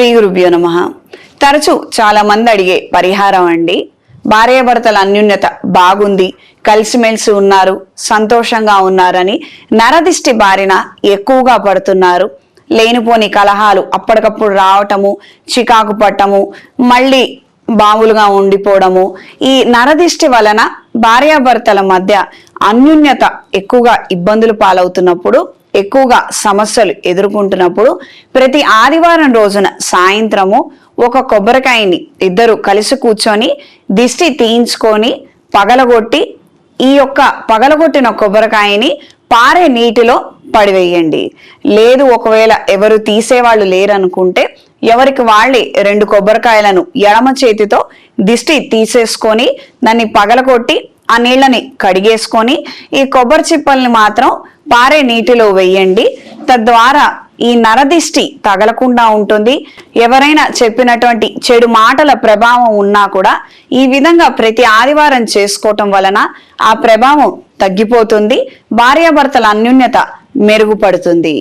శ్రీ గురుభ్యో నమ. తరచూ చాలా మంది అడిగే పరిహారం అండి. భార్యాభర్తల అన్యోన్యత బాగుంది కలిసిమెలిసి ఉన్నారు సంతోషంగా ఉన్నారని నరదిష్టి బారిన ఎక్కువగా పడుతున్నారు. లేనిపోని కలహాలు అప్పటికప్పుడు రావటము చికాకు పట్టము మళ్ళీ బావులుగా ఉండిపోవడము ఈ నరదిష్టి వలన భార్యాభర్తల మధ్య అన్యోన్యత ఎక్కువగా ఇబ్బందులు పాలవుతున్నప్పుడు ఎక్కువగా సమస్యలు ఎదుర్కొంటున్నప్పుడు ప్రతి ఆదివారం రోజున సాయంత్రము ఒక కొబ్బరికాయని ఇద్దరు కలిసి కూర్చొని దిష్టి తీయించుకొని పగలగొట్టి ఈ యొక్క పగలగొట్టిన కొబ్బరికాయని పారే నీటిలో పడివేయండి. లేదు ఒకవేళ ఎవరు తీసేవాళ్ళు లేరనుకుంటే ఎవరికి వాళ్ళే రెండు కొబ్బరికాయలను ఎడమ చేతితో దిష్టి తీసేసుకొని దాన్ని పగలగొట్టి ఆ నీళ్ళని కడిగేసుకొని ఈ కొబ్బరి చిప్పల్ని మాత్రం పారే నీటిలో వేయండి. తద్వారా ఈ నరదిష్టి తగలకుండా ఉంటుంది. ఎవరైనా చెప్పినటువంటి చెడు మాటల ప్రభావం ఉన్నా కూడా ఈ విధంగా ప్రతి ఆదివారం చేసుకోవటం వలన ఆ ప్రభావం తగ్గిపోతుంది. భార్యాభర్తల అన్యోన్యత మెరుగుపడుతుంది.